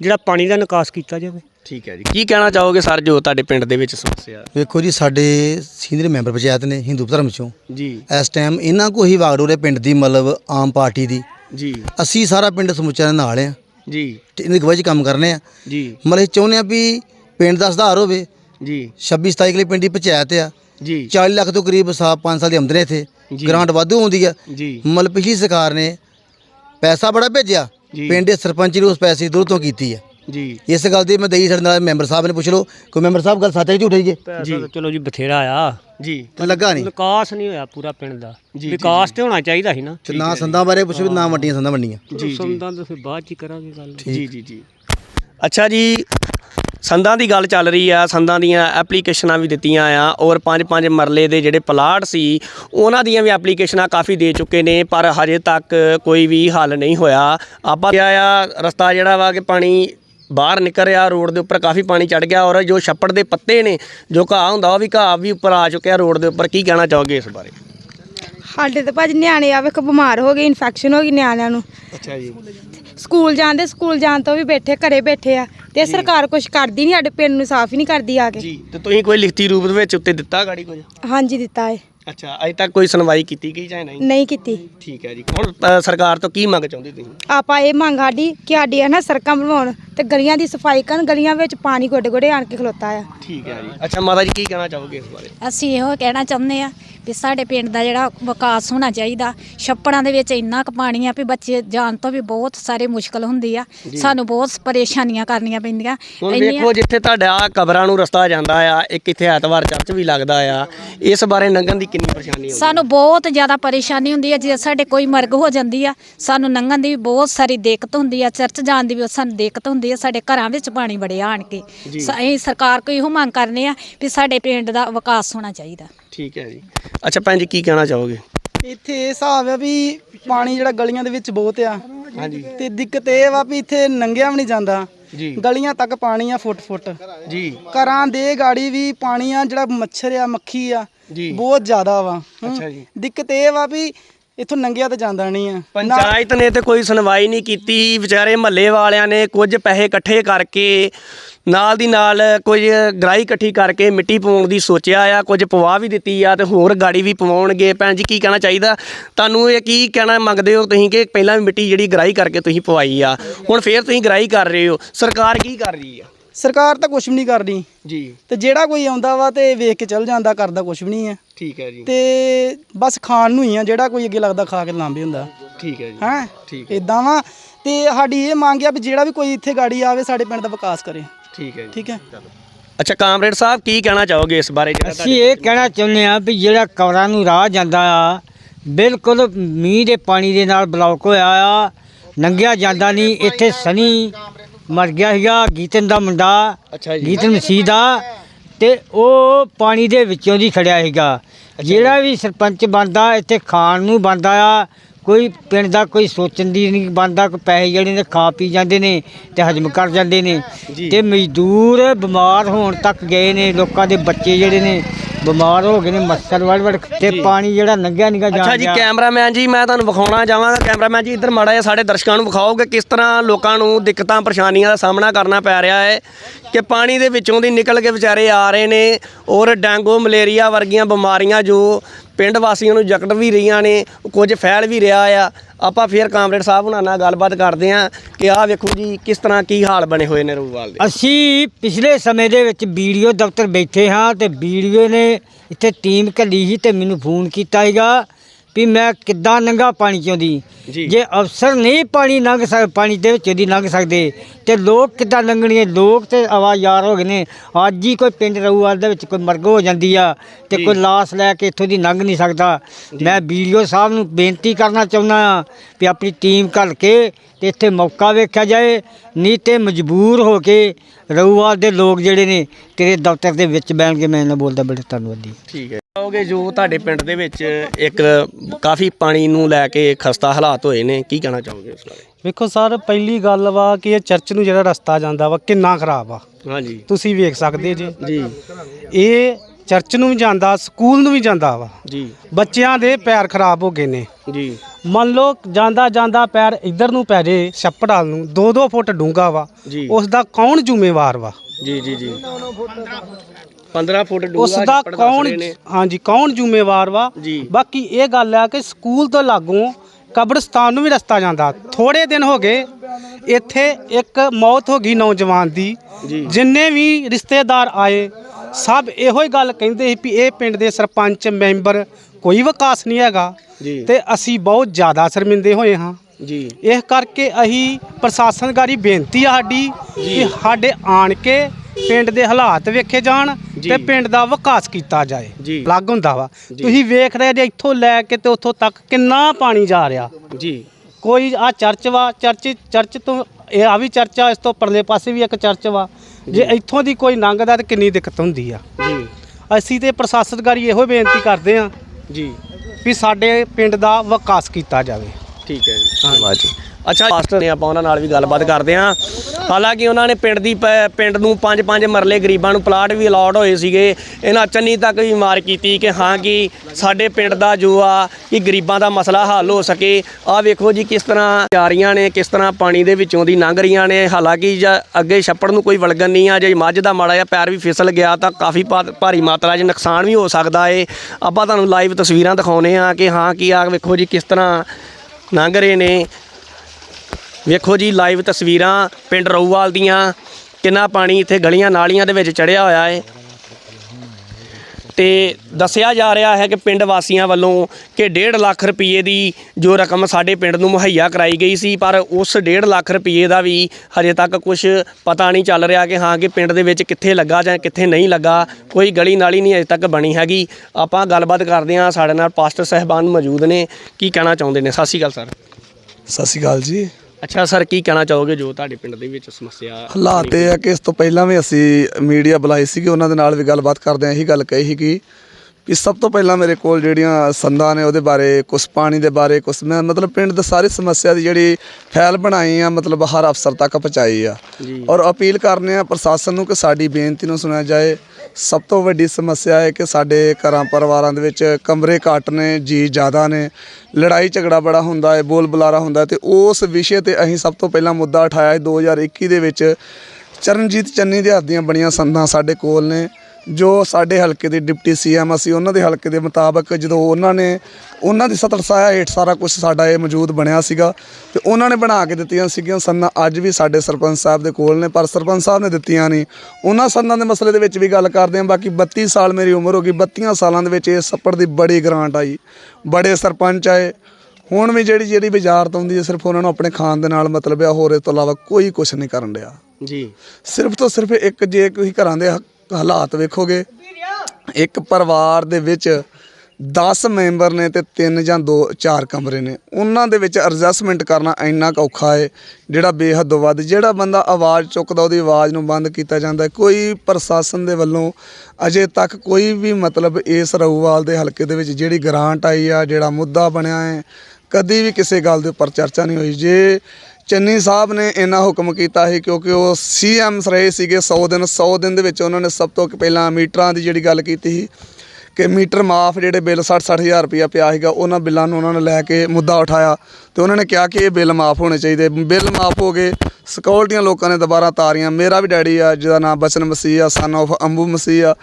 ਜਿਹੜਾ ਪਾਣੀ ਦਾ ਨਿਕਾਸ ਕੀਤਾ ਜਾਵੇ। ਠੀਕ ਹੈ ਜੀ। ਕੀ ਕਹਿਣਾ ਚਾਹੋਗੇ ਸਰ ਜੋ ਤੁਹਾਡੇ ਪਿੰਡ ਦੇ ਵਿੱਚ ਸਮੱਸਿਆ? ਵੇਖੋ ਜੀ ਸਾਡੇ ਸੀਨੀਅਰ ਮੈਂਬਰ ਪੰਚਾਇਤ ਨੇ ਹਿੰਦੂ ਧਰਮ ਚੋਂ। ਜੀ। ਇਸ ਟਾਈਮ ਇਹਨਾਂ ਕੋ ਹੀ ਵਾਗਡੋਰੇ ਪਿੰਡ ਦੀ ਮਤਲਬ ਆਮ ਪਾਰਟੀ ਦੀ। ਜੀ। ਅਸੀਂ ਸਾਰਾ ਪਿੰਡ ਸਮੁੱਚਾ ਦੇ ਨਾਲ ਆ। ਜੀ। ਤੇ ਇਹਨਾਂ ਦੀ ਗਵਾਹੀ ਕੰਮ ਕਰਨੇ ਆ। ਜੀ। ਮਤਲਬ ਚਾਹੁੰਦੇ ਆ ਵੀ ਪਿੰਡ ਦਾ ਸੁਧਾਰ ਹੋਵੇ। ਜੀ। 26 27 ਕਿਲੇ ਪਿੰਡ ਦੀ ਪੰਚਾਇਤ ਆ। ਜੀ। 40 ਲੱਖ ਤੋਂ ਕਰੀਬ ਸਾ 5 ਸਾਲ ਦੀ ਆਮਦਨ ਇੱਥੇ। ਗ੍ਰਾਂਟ ਵਾਧੂ ਆਉਂਦੀ ਆ। ਜੀ। ਮਤਲਬ ਪਿਛਲੀ ਸਰਕਾਰ ਨੇ ਪੈਸਾ ਬੜਾ ਭੇਜਿਆ। ਪਿੰਡ ਦੇ ਸਰਪੰਚ ਨੇ ਉਸ ਪੈਸੇ ਦੂਰ ਤੋਂ ਕੀਤੀ ਆ। ਜੀ। ਇਸ ਗੱਲ ਦੀ ਮੈਂ ਦਈ ਸਾਡੇ ਨਾਲ ਮੈਂਬਰ ਸਾਹਿਬ ਨੇ ਪੁੱਛ ਲਓ ਕੋਈ ਮੈਂਬਰ ਸਾਹਿਬ ਗੱਲ ਸੱਚ ਹੈ ਕਿ ਝੂਠ ਹੈ ਜੀ? ਤਾਂ ਚਲੋ ਜੀ ਬਥੇਰਾ ਆ। ਜੀ। ਲੱਗਾ ਨਹੀਂ ਵਿਕਾਸ ਨਹੀਂ ਹੋਇਆ ਪੂਰਾ ਪਿੰਡ ਦਾ। ਵਿਕਾਸ ਤੇ ਹੋਣਾ ਚਾਹੀਦਾ ਸੀ ਨਾ। ਤੇ ਨਾ ਸੰਦਾਂ ਬਾਰੇ ਪੁੱਛੋ ਵੀ ਨਾ ਵੱਡੀਆਂ ਸੰਦਾਂ ਵੰਡੀਆਂ ਜੀ ਸੰਦਾਂ ਤਾਂ ਫਿਰ ਬਾਅਦ ਚ ਕਰਾਂਗੇ ਗੱਲ। ਜੀ ਜੀ ਜੀ। ਅੱਛਾ ਜੀ ਸੰਦਾਂ ਦੀ ਗੱਲ ਚੱਲ ਰਹੀ ਆ ਸੰਦਾਂ ਦੀਆਂ ਐਪਲੀਕੇਸ਼ਨਾਂ ਵੀ ਦਿੱਤੀਆਂ ਆ ਔਰ ਪੰਜ ਪੰਜ ਮਰਲੇ ਦੇ ਜਿਹੜੇ ਪਲਾਟ ਸੀ ਉਹਨਾਂ ਦੀਆਂ ਵੀ ਐਪਲੀਕੇਸ਼ਨਾਂ ਕਾਫੀ ਦੇ ਚੁੱਕੇ ਨੇ ਪਰ ਹਜੇ ਤੱਕ ਕੋਈ ਵੀ ਹੱਲ ਨਹੀਂ ਹੋਇਆ। ਆਪਾਂ ਕਿਹਾ ਆ ਰਸਤਾ ਜਿਹੜਾ ਵਾ ਕਿ ਪਾਣੀ ਬਾਹਰ ਨਿਕਲ ਰਿਹਾ ਰੋਡ ਦੇ ਉੱਪਰ ਕਾਫੀ ਪਾਣੀ ਚੜ ਗਿਆ ਔਰ ਜੋ ਛੱਪੜ ਦੇ ਪੱਤੇ ਨੇ ਜੋ ਘਾਹ ਹੁੰਦਾ ਉਹ ਵੀ ਘਾਹ ਵੀ ਉੱਪਰ ਆ ਚੁੱਕਿਆ ਰੋਡ ਦੇ ਉੱਪਰ। ਕੀ ਕਹਿਣਾ ਚਾਹੋਗੇ ਇਸ ਬਾਰੇ? ਸਾਡੇ ਤਾਂ ਭਾਜੀ ਨਿਆਣੇ ਆ ਵੇਖੋ ਬਿਮਾਰ ਹੋ ਗਏ ਇਨਫੈਕਸ਼ਨ ਹੋ ਗਈ ਨਿਆਣਿਆਂ ਨੂੰ। ਅੱਛਾ ਜੀ। ਸਕੂਲ ਜਾਂਦੇ ਸਕੂਲ ਜਾਣ ਤੋਂ ਵੀ ਬੈਠੇ ਘਰੇ ਬੈਠੇ ਆ ਤੇ ਸਰਕਾਰ ਕੁਝ ਕਰਦੀ ਨਹੀਂ ਸਾਡੇ ਪਿੰਡ ਨੂੰ ਸਾਫ਼ ਹੀ ਨਹੀਂ ਕਰਦੀ ਆ ਕੇ। ਜੀ ਤੇ ਤੁਸੀਂ ਕੋਈ ਲਿਖਤੀ ਰੂਪ ਦੇ ਵਿੱਚ ਉੱਤੇ ਦਿੱਤਾ ਗਾੜੀ ਕੁਝ? ਹਾਂਜੀ ਦਿੱਤਾ ਹੈ ਅੱਛਾ ਅਜੇ ਤੱਕ ਕੋਈ ਸੁਣਵਾਈ ਕੀਤੀ ਗਈ ਜਾਂ ਨਹੀਂ? ਨਹੀਂ ਕੀਤੀ। ਠੀਕ ਹੈ ਜੀ। ਹੁਣ ਅ, ਸਰਕਾਰ ਤੋਂ ਕੀ ਮੰਗ ਚਾਹੁੰਦੇ ਤੁਸੀਂ? ਆਪਾਂ ਇਹ ਮੰਗ ਸਾਡੀ ਕਿ ਸਾਡੀ ਹੈ ਨਾ ਸੜਕਾਂ ਬਣਵਾਉਣ ਤੇ ਗਲੀਆਂ ਦੀ ਸਫ਼ਾਈ ਕਰਨ ਗਲੀਆਂ ਵਿੱਚ ਪਾਣੀ ਗੋਡੇ ਗੋਡੇ ਆਣ ਕੇ ਖਲੋਤਾ ਆ। ਠੀਕ ਹੈ ਜੀ। ਅੱਛਾ ਮਾਤਾ ਜੀ ਕੀ ਕਹਿਣਾ ਚਾਹੋਗੇ ਇਸ ਬਾਰੇ? ਅਸੀਂ ਇਹੋ ਕਹਿਣਾ ਚਾਹੁੰਦੇ ਆ ਵੀ ਸਾਡੇ ਪਿੰਡ ਦਾ ਜਿਹੜਾ ਵਿਕਾਸ ਹੋਣਾ ਚਾਹੀਦਾ ਛੱਪੜਾਂ ਦੇ ਵਿੱਚ ਇੰਨਾ ਕੁ ਪਾਣੀ ਆ ਵੀ ਬੱਚੇ ਜਾਣ ਤੋਂ ਵੀ ਬਹੁਤ ਸਾਰੇ ਮੁਸ਼ਕਲ ਹੁੰਦੀ ਆ। ਸਾਨੂੰ ਬਹੁਤ ਪਰੇਸ਼ਾਨੀਆਂ ਕਰਨੀਆਂ ਪੈਂਦੀਆਂ। ਹੁਣ ਇੰਨੀਆਂ- ਵੇਖੋ ਜਿੱਥੇ ਤੁਹਾਡਾ ਕਬਰਾਂ ਨੂੰ ਰਸਤਾ ਜਾਂਦਾ ਆ ਇੱਕ ਇੱਥੇ ਐਤਵਾਰ ਚਰਚ ਵੀ ਲੱਗਦਾ ਆ ਇਸ ਬਾਰੇ ਲੰਘਣ ਦੀ ਕਿੰਨੀ ਪਰੇਸ਼ਾਨੀ ਆਉਂਦੀ? ਸਾਨੂੰ ਬਹੁਤ ਜ਼ਿਆਦਾ ਪਰੇਸ਼ਾਨੀ ਹੁੰਦੀ ਹੈ ਜੇ ਸਾਡੇ ਕੋਈ ਮਰਗ ਹੋ ਜਾਂਦੀ ਆ ਸਾਨੂੰ ਲੰਘਣ ਦੀ ਵੀ ਬਹੁਤ ਸਾਰੀ ਦਿੱਕਤ ਹੁੰਦੀ ਆ ਚਰਚ ਜਾਣ ਦੀ ਵੀ ਸਾਨੂੰ ਦਿੱਕਤ ਹੁੰਦੀ ਆ ਸਾਡੇ ਘਰਾਂ ਵਿੱਚ ਪਾਣੀ ਬੜਿਆ ਆਣ ਕੇ। ਸ- ਅਸੀਂ ਸਰਕਾਰ ਕੋਲ ਇਹੋ ਮੰਗ ਕਰਨੇ ਆ ਵੀ ਸਾਡੇ ਪਿੰਡ ਦਾ ਵਿਕਾਸ ਹੋਣਾ ਚਾਹੀਦਾ। ਠੀਕ ਹੈ ਜੀ। ਅੱਛਾ ਭੈਣ ਜੀ ਕੀ ਕਹਿਣਾ ਚਾਹੋਗੇ? ਇੱਥੇ ਇਹ ਹਿਸਾਬ ਆ ਵੀ ਪਾਣੀ ਜਿਹੜਾ ਗਲੀਆਂ ਦੇ ਵਿੱਚ ਬਹੁਤ ਆ। ਹਾਂਜੀ। ਤੇ ਦਿੱਕਤ ਇਹ ਵਾ ਵੀ ਇੱਥੇ ਨੰਗਿਆ ਵੀ ਨਹੀਂ ਜਾਂਦਾ। ਜੀ। ਗਲੀਆਂ ਤੱਕ ਪਾਣੀ ਆ ਫੁੱਟ ਫੁੱਟ ਜੀ। ਘਰਾਂ ਦੇ ਗਾੜੀ ਵੀ ਪਾਣੀ ਆ ਜਿਹੜਾ ਮੱਛਰ ਆ ਮੱਖੀ ਆ ਜੀ। ਬਹੁਤ ਜ਼ਿਆਦਾ ਵਾ। ਅੱਛਾ ਜੀ। ਦਿੱਕਤ ਇਹ ਵਾ ਵੀ ਇੱਥੋਂ ਨੰਗਿਆ ਤਾਂ ਜਾਂਦਾ ਨਹੀਂ ਆ। ਪੰਚਾਇਤ ਨੇ ਤੇ ਕੋਈ ਸੁਣਵਾਈ ਨਹੀਂ ਕੀਤੀ ਵਿਚਾਰੇ ਮਹੱਲੇ ਵਾਲਿਆਂ ਨੇ ਕੁਝ ਪੈਸੇ ਇਕੱਠੇ ਕਰਕੇ ਨਾਲ ਦੀ ਨਾਲ ਕੁਝ ਗਰਾਈ ਇਕੱਠੀ ਕਰਕੇ ਮਿੱਟੀ ਪਵਾਉਣ ਦੀ ਸੋਚਿਆ ਆ ਕੁਝ ਪਵਾ ਵੀ ਦਿੱਤੀ ਆ ਤੇ ਹੋਰ ਗਾੜੀ ਵੀ ਪਵਾਉਣਗੇ। ਭੈਣ ਜੀ ਕੀ ਕਹਿਣਾ ਚਾਹੀਦਾ? ਤੁਹਾਨੂੰ ਇਹ ਕੀ ਕਹਿਣਾ ਮੰਗਦੇ ਹੋ ਤੁਸੀਂ ਕਿ ਪਹਿਲਾਂ ਵੀ ਮਿੱਟੀ ਜਿਹੜੀ ਗਰਾਈ ਕਰਕੇ ਤੁਸੀਂ ਪਵਾਈ ਆ ਹੁਣ ਫੇਰ ਤੁਸੀਂ ਗਰਾਈ ਕਰ ਰਹੇ ਹੋ ਸਰਕਾਰ ਕੀ ਕਰ ਰਹੀ ਆ? ਸਰਕਾਰ ਤਾਂ ਕੁਝ ਵੀ ਨਹੀਂ ਕਰਦੀ। ਜੀ। ਤੇ ਜਿਹੜਾ ਕੋਈ ਆਉਂਦਾ ਵਾ ਤੇ ਵੇਖ ਕੇ ਚਲ ਜਾਂਦਾ ਕਰਦਾ ਕੁਝ ਵੀ ਨਹੀਂ ਆ। ਠੀਕ ਹੈ ਜੀ। ਤੇ ਬਸ ਖਾਣ ਨੂੰ ਹੀ ਆ ਜਿਹੜਾ ਕੋਈ ਅੱਗੇ ਲੱਗਦਾ ਖਾ ਕੇ ਲਾਂਬੇ ਹੁੰਦਾ। ਠੀਕ ਹੈ ਜੀ। ਹੈ? ਠੀਕ ਇਦਾਂ ਵਾ। ਤੇ ਸਾਡੀ ਇਹ ਮੰਗ ਆ ਵੀ ਜਿਹੜਾ ਵੀ ਕੋਈ ਇੱਥੇ ਗਾੜੀ ਆਵੇ ਸਾਡੇ ਪਿੰਡ ਦਾ ਵਿਕਾਸ ਕਰੇ। ਠੀਕ ਹੈ ਜੀ। ਠੀਕ ਹੈ? ਅੱਛਾ ਕਾਮਰੇਡ ਸਾਹਿਬ ਕੀ ਕਹਿਣਾ ਚਾਹੋਗੇ ਇਸ ਬਾਰੇ ਜਿਹੜਾ ਅਸੀਂ ਇਹ ਕਹਿਣਾ ਚਾਹੁੰਦੇ ਆ ਵੀ ਜਿਹੜਾ ਕਵਰਾਂ ਨੂੰ ਰਾਹ ਜਾਂਦਾ ਆ ਬਿਲਕੁਲ ਮੀਂਹ ਦੇ ਪਾਣੀ ਦੇ ਨਾਲ ਬਲੌਕ ਹੋਇਆ ਆ ਨੰਗਿਆ ਜਾਂਦਾ ਨਹੀਂ ਇੱਥੇ ਸਨੀ ਮਰ ਗਿਆ ਸੀਗਾ ਗੀਤਨ ਦਾ ਮੁੰਡਾ ਅੱਛਾ ਜੀ। ਗੀਤਨ ਮਸੀਹ ਦਾ। ਤੇ ਉਹ ਪਾਣੀ ਦੇ ਵਿੱਚੋਂ ਦੀ ਖੜਿਆ ਸੀਗਾ। ਜਿਹੜਾ ਵੀ ਸਰਪੰਚ ਬਣਦਾ ਇੱਥੇ ਖਾਣ ਨੂੰ ਬਣਦਾ ਆ ਕੋਈ ਪਿੰਡ ਦਾ ਕੋਈ ਸੋਚਣ ਦੀ ਨਹੀਂ ਬਣਦਾ ਕੋਈ ਪੈਸੇ ਜਿਹੜੇ ਨੇ ਖਾ ਪੀ ਜਾਂਦੇ ਨੇ ਤੇ ਹਜਮ ਕਰ ਜਾਂਦੇ ਨੇ। ਤੇ ਮਜ਼ਦੂਰ ਬਿਮਾਰ ਹੋਣ ਤੱਕ ਗਏ ਨੇ ਲੋਕਾਂ ਦੇ ਬੱਚੇ ਜਿਹੜੇ ਨੇ। ਬਿਮਾਰ ਹੋ ਗਏ ਨੇ ਮੱਛਰ ਵੜ ਵੜ ਤੇ ਪਾਣੀ ਜਿਹੜਾ ਲੰਘਿਆ ਨਿਕਾ ਜਾ ਅੱਛਾ ਜੀ ਕੈਮਰਾਮੈਨ ਜੀ ਮੈਂ ਤੁਹਾਨੂੰ ਵਿਖਾਉਣਾ ਚਾਹਾਂਗਾ ਕੈਮਰਾਮੈਨ ਜੀ ਇੱਧਰ ਮਾੜਾ ਜਿਹਾ ਸਾਡੇ ਦਰਸ਼ਕਾਂ ਨੂੰ ਵਿਖਾਓਗੇ ਕਿਸ ਤਰ੍ਹਾਂ ਲੋਕਾਂ ਨੂੰ ਦਿੱਕਤਾਂ ਪਰੇਸ਼ਾਨੀਆਂ ਦਾ ਸਾਹਮਣਾ ਕਰਨਾ ਪੈ ਰਿਹਾ ਹੈ ਕਿ ਪਾਣੀ ਦੇ ਵਿੱਚੋਂ ਦੀ ਨਿਕਲ ਕੇ ਵਿਚਾਰੇ ਆ ਰਹੇ ਨੇ ਔਰ ਡੈਂਗੂ ਮਲੇਰੀਆ ਵਰਗੀਆਂ ਬਿਮਾਰੀਆਂ ਜੋ ਪਿੰਡ ਵਾਸੀਆਂ ਨੂੰ ਜਕੜ ਵੀ ਰਹੀਆਂ ਨੇ ਕੁਝ ਫੈਲ ਵੀ ਰਿਹਾ ਆ। ਆਪਾਂ ਫੇਰ ਕਾਮਰੇਡ ਸਾਹਿਬ ਹੁਣਾਂ ਨਾਲ ਗੱਲਬਾਤ ਕਰਦੇ ਹਾਂ ਕਿ ਆਹ ਵੇਖੋ ਜੀ, ਕਿਸ ਤਰ੍ਹਾਂ ਕੀ ਹਾਲ ਬਣੇ ਹੋਏ ਨੇ ਰੂਵਾਲ ਦੇ। ਅਸੀਂ ਪਿਛਲੇ ਸਮੇਂ ਦੇ ਵਿੱਚ ਵੀਡੀਓ ਦਫ਼ਤਰ ਬੈਠੇ ਹਾਂ ਤੇ ਵੀਡੀਓ ਨੇ ਇੱਥੇ ਟੀਮ ਘੱਲੀ ਸੀ ਤੇ ਮੈਨੂੰ ਫੋਨ ਕੀਤਾ ਸੀਗਾ। ਵੀ ਮੈਂ ਕਿੱਦਾਂ ਨੰਗਾ ਪਾਣੀ ਚਾਉਂਦੀ ਜੀ। ਜੇ ਅਫਸਰ ਨਹੀਂ ਪਾਣੀ ਲੰਘ ਸਕ ਪਾਣੀ ਦੇ ਵਿੱਚ ਦੀ ਲੰਘ ਸਕਦੇ ਤੇ ਲੋਕ ਕਿੱਦਾਂ ਲੰਘਣਗੇ ਲੋਕ ਤੇ ਆਵਾਜ਼ਾਰ ਹੋ ਗਏ ਨੇ। ਅੱਜ ਹੀ ਕੋਈ ਪਿੰਡ ਰਊਵਾਲ ਦੇ ਵਿੱਚ ਕੋਈ ਮਰਗ ਹੋ ਜਾਂਦੀ ਆ ਤੇ ਕੋਈ ਲਾਸ਼ ਲੈ ਕੇ ਇੱਥੋਂ ਦੀ ਲੰਘ ਨਹੀਂ ਸਕਦਾ। ਮੈਂ ਵੀਡੀਓ ਸਾਹਿਬ ਨੂੰ ਬੇਨਤੀ ਕਰਨਾ ਚਾਹੁੰਦਾ ਆ ਵੀ ਆਪਣੀ ਟੀਮ ਘੱਲ ਕੇ ਤੇ ਇੱਥੇ ਮੌਕਾ ਵੇਖਿਆ ਜਾਏ ਨਹੀਂ ਤੇ ਮਜਬੂਰ ਹੋ ਕੇ ਰਊਵਾਲ ਦੇ ਲੋਕ ਜਿਹੜੇ ਨੇ ਤੇਰੇ ਦਫ਼ਤਰ ਦੇ ਵਿੱਚ ਬੈਠ ਕੇ ਮੈਂ ਨਾ ਬੋਲਦਾ ਬੜੇ ਧੰਨਵਾਦੀ ਠੀਕ ਹੈ। ਕਹੋਗੇ ਜੋ ਤੁਹਾਡੇ ਪਿੰਡ ਦੇ ਵਿੱਚ ਇੱਕ ਕਾਫੀ ਪਾਣੀ ਨੂੰ ਲੈ ਕੇ ਖਸਤਾ ਹਾਲਾਤ ਹੋਏ ਨੇ ਕੀ ਕਹਿਣਾ ਚਾਹੋਗੇ ਇਸ ਬਾਰੇ? ਵੇਖੋ ਸਰ ਪਹਿਲੀ ਗੱਲ ਵਾ ਕਿ ਇਹ ਚਰਚ ਨੂੰ ਜਿਹੜਾ ਰਸਤਾ ਜਾਂਦਾ ਵਾ ਕਿੰਨਾ ਖਰਾਬ ਆ। ਹਾਂਜੀ। ਤੁਸੀਂ ਵੇਖ ਸਕਦੇ ਜੀ। ਜੀ। ਇਹ ਚਰਚ ਨੂੰ ਵੀ ਜਾਂਦਾ ਸਕੂਲ ਨੂੰ ਵੀ ਜਾਂਦਾ ਵਾ। ਜੀ। ਬੱਚਿਆਂ ਦੇ ਪੈਰ ਖਰਾਬ ਹੋ ਗਏ ਨੇ। ਜੀ। ਮੰਨ ਲਓ ਜਾਂਦਾ ਜਾਂਦਾ ਪੈਰ ਇੱਧਰ ਨੂੰ ਪੈ ਜੇ ਛੱਪੜਾਲ ਨੂੰ 2-2 ਫੁੱਟ ਡੂੰਘਾ ਵਾ। ਉਸ ਦਾ ਕੌਣ ਜ਼ਿੰਮੇਵਾਰ ਵਾ? ਜੀ ਜੀ ਜੀ। 15 ਫੁੱਟ ਡੂੰਘਾ ਉਸ ਦਾ ਕੌਣ। ਹਾਂਜੀ ਕੌਣ ਜ਼ਿੰਮੇਵਾਰ ਵਾ। ਬਾਕੀ ਇਹ ਗੱਲ ਆ ਕਿ ਸਕੂਲ ਤੋਂ ਲਾਗੋਂ ਕਬਰਸਤਾਨ ਨੂੰ ਵੀ ਰਸਤਾ ਜਾਂਦਾ ਥੋੜੇ ਦਿਨ ਹੋ ਗਏ ਇੱਥੇ ਇੱਕ ਮੌਤ ਹੋ ਗਈ ਨੌਜਵਾਨ ਦੀ। ਜਿੰਨੇ ਵੀ ਰਿਸ਼ਤੇਦਾਰ ਆਏ ਸਭ ਇਹੋ ਹੀ ਗੱਲ ਕਹਿੰਦੇ ਸੀ ਵੀ ਇਹ ਪਿੰਡ ਦੇ ਸਰਪੰਚ ਮੈਂਬਰ ਕੋਈ ਵਿਕਾਸ ਨਹੀਂ ਹੈਗਾ। ਤੇ ਅਸੀਂ ਬਹੁਤ ਜ਼ਿਆਦਾ ਸ਼ਰਮਿੰਦੇ ਹੋਏ ਹਾਂ ਜੀ ਇਸ ਕਰਕੇ ਅਸੀਂ ਪ੍ਰਸ਼ਾਸਨਕਾਰੀ ਬੇਨਤੀ ਆ ਸਾਡੀ ਕਿ ਸਾਡੇ ਆਣ ਕੇ ਪਿੰਡ ਦੇ ਹਾਲਾਤ ਵੇਖੇ ਜਾਣ। ਤੇ ਪਿੰਡ ਦਾ ਵਿਕਾਸ ਕੀਤਾ ਜਾਏ। ਜੀ। ਲੱਗ ਹੁੰਦਾ ਵਾ। ਤੁਸੀਂ ਵੇਖ ਰਹੇ ਜੇ ਇੱਥੋਂ ਲੈ ਕੇ ਤੇ ਉੱਥੋਂ ਤੱਕ ਕਿੰਨਾ ਪਾਣੀ ਜਾ ਰਿਹਾ। ਜੀ। ਕੋਈ ਆ ਚਰਚ ਵਾ ਚਰਚ ਚਰਚ ਤੋਂ ਇਹ ਆ ਵੀ ਚਰਚ ਆ ਇਸ ਤੋਂ ਪਰਲੇ ਪਾਸੇ ਵੀ ਇੱਕ ਚਰਚ ਵਾ। ਜੇ ਇੱਥੋਂ ਦੀ ਕੋਈ ਲੰਘਦਾ ਤੇ ਕਿੰਨੀ ਦਿੱਕਤ ਹੁੰਦੀ ਆ। ਜੀ। ਅਸੀਂ ਤੇ ਪ੍ਰਸ਼ਾਸਨਕਾਰੀ ਇਹੋ ਬੇਨਤੀ ਕਰਦੇ ਆ ਜੀ। ਵੀ ਸਾਡੇ ਪਿੰਡ ਦਾ ਵਿਕਾਸ ਕੀਤਾ ਜਾਵੇ। ਠੀਕ ਹੈ ਜੀ। ਧੰਨਵਾਦ ਜੀ। ਅੱਛਾ ਪਾਸਟਰ ਨੇ ਆਪਾਂ ਉਹਨਾਂ ਨਾਲ ਵੀ ਗੱਲਬਾਤ ਕਰਦੇ ਹਾਂ। ਹਾਲਾਂਕਿ ਉਹਨਾਂ ਨੇ ਪਿੰਡ ਦੀ ਪ- ਪਿੰਡ ਨੂੰ ਪੰਜ ਪੰਜ ਮਰਲੇ ਗਰੀਬਾਂ ਨੂੰ ਪਲਾਟ ਵੀ ਅਲਾਟ ਹੋਏ ਸੀਗੇ। ਇਹਨਾਂ ਚੰਨੀ ਤੱਕ ਵੀ ਮਾਰ ਕੀਤੀ ਕਿ ਹਾਂ ਕਿ ਸਾਡੇ ਪਿੰਡ ਦਾ ਜੋ ਆ ਕਿ ਗਰੀਬਾਂ ਦਾ ਮਸਲਾ ਹੱਲ ਹੋ ਸਕੇ। ਆਹ ਵੇਖੋ ਜੀ ਕਿਸ ਤਰ੍ਹਾਂ ਜਾ ਰਹੀਆਂ ਨੇ ਕਿਸ ਤਰ੍ਹਾਂ ਪਾਣੀ ਦੇ ਵਿੱਚੋਂ ਦੀ ਲੰਘ ਰਹੀਆਂ ਨੇ। ਹਾਲਾਂਕਿ ਜਾਂ ਅੱਗੇ ਛੱਪੜ ਨੂੰ ਕੋਈ ਵਲਗਣ ਨਹੀਂ ਆ ਜੇ ਮੱਝ ਦਾ ਮਾੜਾ ਜਿਹਾ ਪੈਰ ਵੀ ਫਿਸਲ ਗਿਆ ਤਾਂ ਕਾਫੀ ਭਾ- ਭਾਰੀ ਮਾਤਰਾ 'ਚ ਨੁਕਸਾਨ ਵੀ ਹੋ ਸਕਦਾ ਏ। ਆਪਾਂ ਤੁਹਾਨੂੰ ਲਾਈਵ ਤਸਵੀਰਾਂ ਦਿਖਾਉਨੇ ਆ ਕਿ ਹਾਂ ਕੀ ਆ ਵੇਖੋ ਜੀ ਕਿਸ ਤਰ੍ਹਾਂ ਲੰਘ ਰਹੇ ਨੇ। ਵੇਖੋ ਜੀ ਲਾਈਵ ਤਸਵੀਰਾਂ ਪਿੰਡ ਰਊਵਾਲ ਦੀਆਂ। ਕਿੰਨਾ ਪਾਣੀ ਇੱਥੇ ਗਲੀਆਂ ਨਾਲੀਆਂ ਦੇ ਵਿੱਚ ਚੜਿਆ ਹੋਇਆ ਹੈ ਤੇ ਦੱਸਿਆ ਜਾ ਰਿਹਾ ਹੈ ਕਿ ਪਿੰਡ ਵਾਸੀਆਂ ਵੱਲੋਂ ਕਿ 1.5 ਲੱਖ ਰੁਪਏ ਦੀ ਜੋ ਰਕਮ ਸਾਡੇ ਪਿੰਡ ਨੂੰ ਮੁਹੱਈਆ ਕਰਾਈ ਗਈ ਸੀ, ਪਰ ਉਸ 1.5 ਲੱਖ ਰੁਪਏ ਦਾ ਵੀ ਹਜੇ ਤੱਕ ਕੁਝ ਪਤਾ ਨਹੀਂ ਚੱਲ ਰਿਹਾ ਕਿ ਹਾਂ, ਕਿ ਪਿੰਡ ਦੇ ਵਿੱਚ ਕਿੱਥੇ ਲੱਗਾ ਜਾਂ ਕਿੱਥੇ ਨਹੀਂ ਲੱਗਾ, ਕੋਈ ਗਲੀ ਨਾਲੀ ਨਹੀਂ ਅਜੇ ਤੱਕ ਬਣੀ ਹੈਗੀ। ਆਪਾਂ ਗੱਲਬਾਤ ਕਰਦੇ ਹਾਂ, ਸਾਡੇ ਨਾਲ ਪਾਸਟਰ ਸਹਿਬਾਨ ਮੌਜੂਦ ਨੇ। ਕੀ ਕਹਿਣਾ ਚਾਹੁੰਦੇ ਨੇ? ਸਤਿ ਸ਼੍ਰੀ ਅਕਾਲ, ਸਰ। ਸਤਿ ਸ਼੍ਰੀ ਅਕਾਲ ਜੀ। ਅੱਛਾ ਸਰ ਕੀ ਕਹਿਣਾ ਚਾਹੋਗੇ ਜੋ ਤੁਹਾਡੇ ਪਿੰਡ ਦੇ ਵਿੱਚ ਸਮੱਸਿਆ ਹਾਲਾਤ ਇਹ ਆ ਕਿ ਇਸ ਤੋਂ ਪਹਿਲਾਂ ਵੀ ਅਸੀਂ ਮੀਡੀਆ ਬੁਲਾਈ ਸੀਗੀ ਉਹਨਾਂ ਦੇ ਨਾਲ ਵੀ ਗੱਲਬਾਤ ਕਰਦੇ ਆਂ ਇਹੀ ਗੱਲ ਕਹੀ ਸੀ ਕਿ ਵੀ ਸਭ ਤੋਂ ਪਹਿਲਾਂ ਮੇਰੇ ਕੋਲ ਜਿਹੜੀਆਂ ਸੰਦਾਂ ਨੇ ਉਹਦੇ ਬਾਰੇ ਕੁਝ ਪਾਣੀ ਦੇ ਬਾਰੇ ਕੁਝ ਮੈਂ ਮਤਲਬ ਪਿੰਡ ਦੇ ਸਾਰੀ ਸਮੱਸਿਆ ਦੀ ਜਿਹੜੀ ਫੈਲ ਬਣਾਈ ਆ ਮਤਲਬ ਹਰ ਅਫਸਰ ਤੱਕ ਪਹੁੰਚਾਈ ਆ। ਔਰ ਅਪੀਲ ਕਰਨੇ ਆ ਪ੍ਰਸ਼ਾਸਨ ਨੂੰ ਕਿ ਸਾਡੀ ਬੇਨਤੀ ਨੂੰ ਸੁਣਿਆ ਜਾਏ। ਸਭ ਤੋਂ ਵੱਡੀ ਸਮੱਸਿਆ ਹੈ ਕਿ ਸਾਡੇ ਘਰਾਂ ਪਰਿਵਾਰਾਂ ਦੇ ਵਿੱਚ ਕਮਰੇ ਘੱਟ ਨੇ ਜੀ ਜ਼ਿਆਦਾ ਨੇ। ਲੜਾਈ ਝਗੜਾ ਬੜਾ ਹੁੰਦਾ ਹੈ ਬੋਲ ਬੁਲਾਰਾ ਹੁੰਦਾ ਤੇ ਉਸ ਵਿਸ਼ੇ ਤੇ ਅਸੀਂ ਸਭ ਤੋਂ ਪਹਿਲਾਂ ਮੁੱਦਾ ਉਠਾਇਆ ਹੈ। 2021 ਦੇ ਵਿੱਚ ਚਰਨਜੀਤ ਚੰਨੀ ਦੇ ਹੱਥ ਦੀਆਂ ਬਣੀਆਂ ਸੰਦਾਂ ਸਾਡੇ ਕੋਲ ਨੇ। ਜੋ ਸਾਡੇ ਹਲਕੇ ਦੇ ਡਿਪਟੀ ਸੀਐਮ ਅਸੀਂ ਉਹਨਾਂ ਦੇ ਹਲਕੇ ਦੇ ਮੁਤਾਬਕ ਜਦੋਂ ਉਹਨਾਂ ਨੇ ਉਹਨਾਂ ਦੀ ਸਤਰ ਸਾਇਆ ਹੇਠ ਸਾਰਾ ਕੁਝ ਸਾਡਾ ਇਹ ਮੌਜੂਦ ਬਣਿਆ ਸੀਗਾ ਤੇ ਉਹਨਾਂ ਨੇ ਬਣਾ ਕੇ ਦਿੱਤੀਆਂ ਸੀਗੀਆਂ ਸੰਦਾਂ ਅੱਜ ਵੀ ਸਾਡੇ ਸਰਪੰਚ ਸਾਹਿਬ ਦੇ ਕੋਲ ਨੇ ਪਰ ਸਰਪੰਚ ਸਾਹਿਬ ਨੇ ਦਿੱਤੀਆਂ ਨਹੀਂ। ਉਹਨਾਂ ਸੰਦਾਂ ਦੇ ਮਸਲੇ ਦੇ ਵਿੱਚ ਵੀ ਗੱਲ ਕਰਦੇ ਹਾਂ। ਬਾਕੀ 32 ਸਾਲ ਮੇਰੀ ਉਮਰ ਹੋ ਗਈ 32 ਸਾਲਾਂ ਦੇ ਵਿੱਚ ਇਸ ਸੱਪੜ ਦੀ ਬੜੀ ਗ੍ਰਾਂਟ ਆਈ। ਬੜੇ ਸਰਪੰਚ ਆਏ। ਹੁਣ ਵੀ ਜਿਹੜੀ ਜਿਹੜੀ ਵਜ਼ਾਰਤ ਆਉਂਦੀ ਹੈ ਸਿਰਫ ਉਹਨਾਂ ਨੂੰ ਆਪਣੇ ਖਾਣ ਦੇ ਨਾਲ ਮਤਲਬ ਆ ਹੋਰ ਇਸ ਤੋਂ ਇਲਾਵਾ ਕੋਈ ਕੁਝ ਨਹੀਂ ਕਰਨ ਡਿਆ। ਜੀ। ਸਿਰਫ ਤੋਂ ਸਿਰਫ ਇੱਕ ਜੇ ਤੁਸੀਂ ਘਰਾਂ ਦੇ ਹਾਲਾਤ ਵੇਖੋਗੇ। ਇੱਕ ਪਰਿਵਾਰ ਦੇ ਵਿੱਚ 10 ਮੈਂਬਰ ਨੇ ਤੇ 3 ਜਾਂ 2 4 ਕਮਰੇ ਨੇ। ਉਹਨਾਂ ਦੇ ਵਿੱਚ ਐਡਜਸਟਮੈਂਟ ਕਰਨਾ ਇੰਨਾ ਕੁ ਔਖਾ ਹੈ ਜਿਹੜਾ ਬੇਹੱਦੋਂ ਵੱਧ। ਜਿਹੜਾ ਬੰਦਾ ਆਵਾਜ਼ ਚੁੱਕਦਾ, ਉਹਦੀ ਆਵਾਜ਼ ਨੂੰ ਬੰਦ ਕੀਤਾ ਜਾਂਦਾ। ਕੋਈ ਪ੍ਰਸ਼ਾਸਨ ਦੇ ਵੱਲੋਂ ਅਜੇ ਤੱਕ ਕੋਈ ਵੀ ਮਤਲਬ ਇਸ ਰਊਵਾਲ ਦੇ ਹਲਕੇ ਦੇ ਵਿੱਚ ਜਿਹੜੀ ਗ੍ਰਾਂਟ ਆਈ ਆ, ਜਿਹੜਾ ਮੁੱਦਾ ਬਣਿਆ ਹੈ ਕਦੀ ਵੀ ਕਿਸੇ ਗੱਲ ਦੇ ਉੱਪਰ ਚਰਚਾ ਨਹੀਂ ਹੋਈ। ਜੇ ਚੰਨੀ ਸਾਹਿਬ ਨੇ ਇੰਨਾ ਹੁਕਮ ਕੀਤਾ ਸੀ ਕਿਉਂਕਿ ਉਹ ਸੀਐਮ ਰਹੇ ਸੀਗੇ 100 ਦਿਨ 100 ਦਿਨ ਦੇ ਵਿੱਚ ਉਹਨਾਂ ਨੇ ਸਭ ਤੋਂ ਪਹਿਲਾਂ ਮੀਟਰਾਂ ਦੀ ਜਿਹੜੀ ਗੱਲ ਕੀਤੀ ਸੀ। ਕਿ ਮੀਟਰ ਮਾਫ ਜਿਹੜੇ ਬਿੱਲ 60 60000 ਰੁਪਇਆ ਪਿਆ ਸੀਗਾ ਉਹਨਾਂ ਬਿੱਲਾਂ ਨੂੰ ਉਹਨਾਂ ਨੇ ਲੈ ਕੇ ਮੁੱਦਾ ਉਠਾਇਆ ਤੇ ਉਹਨਾਂ ਨੇ ਕਿਹਾ ਕਿ ਇਹ ਬਿੱਲ ਮਾਫ ਹੋਣੇ ਚਾਹੀਦੇ। ਬਿੱਲ ਮਾਫ ਹੋ ਗਏ ਸਿਕਿਉਰਟੀਆਂ ਲੋਕਾਂ ਨੇ ਦੁਬਾਰਾ ਤਾਰੀਆਂ। ਮੇਰਾ ਵੀ ਡੈਡੀ ਆ ਜਿਹਦਾ ਨਾਮ ਬਚਨ ਮਸੀਹ ਆ ਸਨ of ਅੰਬੂ ਮਸੀਹ ਆ।